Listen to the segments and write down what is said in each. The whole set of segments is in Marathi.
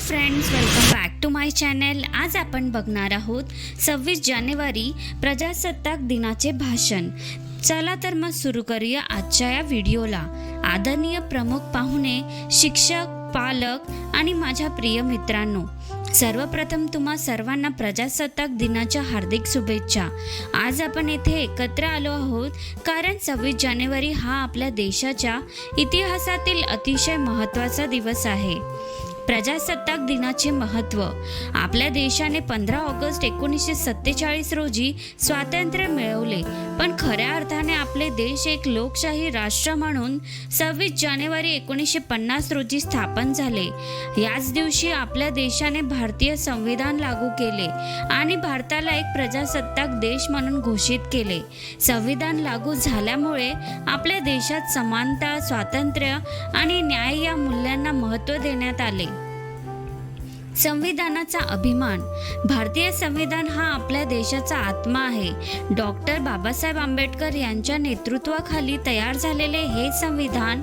Friends welcome back to my channel आज आपण बघणार आहोत सव्वीस जानेवारी प्रजासत्ताक दिनाचे भाषण. चला तर मग सुरू करूया आजच्या या व्हिडिओला. आदरणीय प्रमुख पाहुणे शिक्षक पालक आणि माझ्या प्रिय मित्रांनो सर्वप्रथम तुम्हा सर्वांना प्रजासत्ताक दिनाच्या हार्दिक शुभेच्छा. आज आपण येथे एकत्र आलो आहोत कारण सव्वीस जानेवारी हा आपल्या देशाच्या इतिहासातील अतिशय महत्त्वाचा दिवस आहे. प्रजासत्ताक दिनाचे महत्त्व. आपल्या देशाने पंधरा ऑगस्ट एकोणीसशे सत्तेचाळीस रोजी स्वातंत्र्य मिळवले. पण खऱ्या अर्थाने आपले देश एक लोकशाही राष्ट्र म्हणून सव्वीस जानेवारी एकोणीसशे पन्नास रोजी स्थापन झाले. याच दिवशी आपल्या देशाने भारतीय संविधान लागू केले आणि भारताला एक प्रजासत्ताक देश म्हणून घोषित केले. संविधान लागू झाल्यामुळे आपल्या देशात समानता स्वातंत्र्य आणि न्याय या मूल्यांना महत्त्व देण्यात आले. संविधानाचा अभिमान. भारतीय संविधान हा आपल्या देशाचा आत्मा आहे. डॉक्टर बाबासाहेब आंबेडकर यांच्या नेतृत्वाखाली तयार झालेले हे संविधान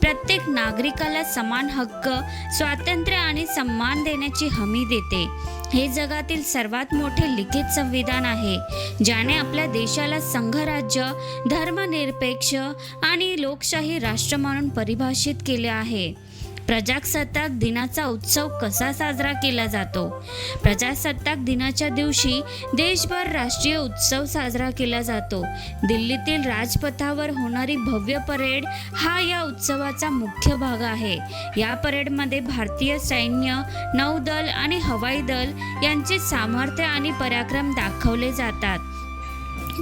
प्रत्येक नागरिकाला समान हक्क स्वातंत्र्य आणि सन्मान देण्याची हमी देते. हे जगातील सर्वात मोठे लिखित संविधान आहे ज्याने आपल्या देशाला संघराज्य धर्मनिरपेक्ष आणि लोकशाही राष्ट्र म्हणून परिभाषित केले आहे. प्रजासत्ताक दिनाचा उत्सव कसा साजरा केला जातो? प्रजासत्ताक दिनाच्या दिवशी देशभर राष्ट्रीय उत्सव साजरा केला जातो. दिल्लीतील राजपथावर होणारी भव्य परेड हा या उत्सवाचा मुख्य भाग आहे. या परेडमध्ये भारतीय सैन्य नौदल आणि हवाई दल यांचे सामर्थ्य आणि पराक्रम दाखवले जातात.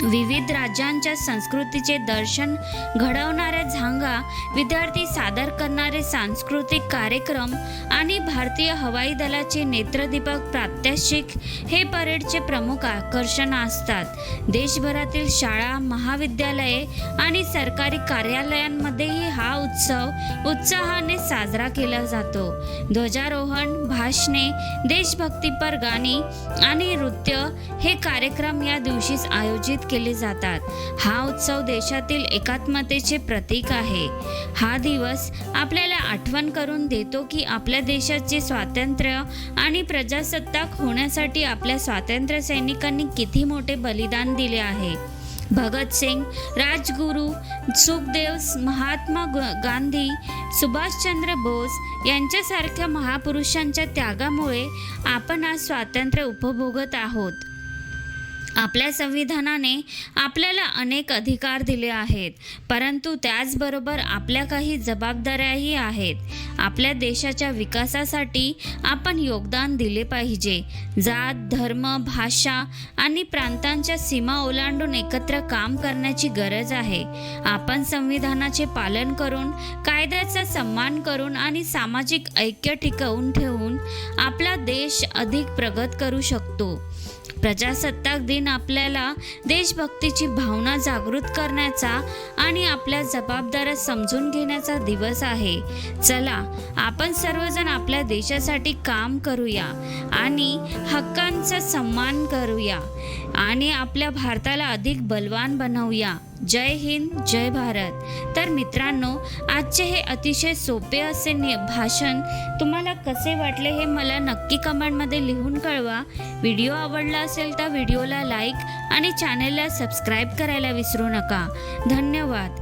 विविध राज्यांच्या संस्कृतीचे दर्शन घडवणाऱ्या झांगा विद्यार्थी सादर करणारे सांस्कृतिक कार्यक्रम आणि भारतीय हवाई दलाचे नेत्रदीपक प्रात्यक्षिक हे परेडचे प्रमुख आकर्षण असतात. देशभरातील शाळा महाविद्यालये आणि सरकारी कार्यालयांमध्येही हा उत्सव उत्साहाने साजरा केला जातो. ध्वजारोहण भाषणे देशभक्तीपर गाणी आणि नृत्य हे कार्यक्रम या दिवशीच आयोजित केले जातात. हा उत्सव देशातील एकात्मतेचे प्रतीक आहे. हा दिवस आपल्याला आठवण करून देतो की आपल्या देशाचे स्वातंत्र्य आणि प्रजासत्ताक होण्यासाठी आपल्या स्वातंत्र्य सैनिकांनी किती मोठे बलिदान दिले आहे. भगतसिंग राजगुरू सुखदेव महात्मा ग- गांधी सुभाषचंद्र बोस यांच्यासारख्या महापुरुषांच्या त्यागामुळे आपण आज स्वातंत्र्य उपभोगत आहोत. आपल्या संविधानाने आपल्याला अनेक अधिकार दिले आहेत. परंतु त्याचबरोबर आपल्या काही जबाबदाऱ्याही आहेत. आपल्या देशाच्या विकासासाठी आपण योगदान दिले पाहिजे. जात धर्म भाषा आणि प्रांतांच्या सीमा ओलांडून एकत्र काम करण्याची गरज आहे. आपण संविधानाचे पालन करून कायद्याचा सन्मान करून आणि सामाजिक ऐक्य टिकवून ठेवून आपला देश अधिक प्रगत करू शकतो. प्रजासत्ताक दिन आपल्याला देशभक्तीची भावना जागृत करण्याचा आणि आपल्या जबाबदाऱ्या समजून घेण्याचा दिवस आहे. चला आपण सर्वजण आपल्या देशासाठी काम करूया. आणि हक्का हक्कांचा सन्मान करूया आणि आपल्या भारताला अधिक बलवान बनवूया. जय हिंद जय भारत. तर मित्रांनो आजचे हे अतिशय सोपे असे नि भाषण तुम्हाला कसे वाटले हे मला नक्की कमेंटमध्ये लिहून कळवा. व्हिडिओ आवडला असेल तर व्हिडिओला लाईक आणि चॅनलला सबस्क्राईब करायला विसरू नका. धन्यवाद.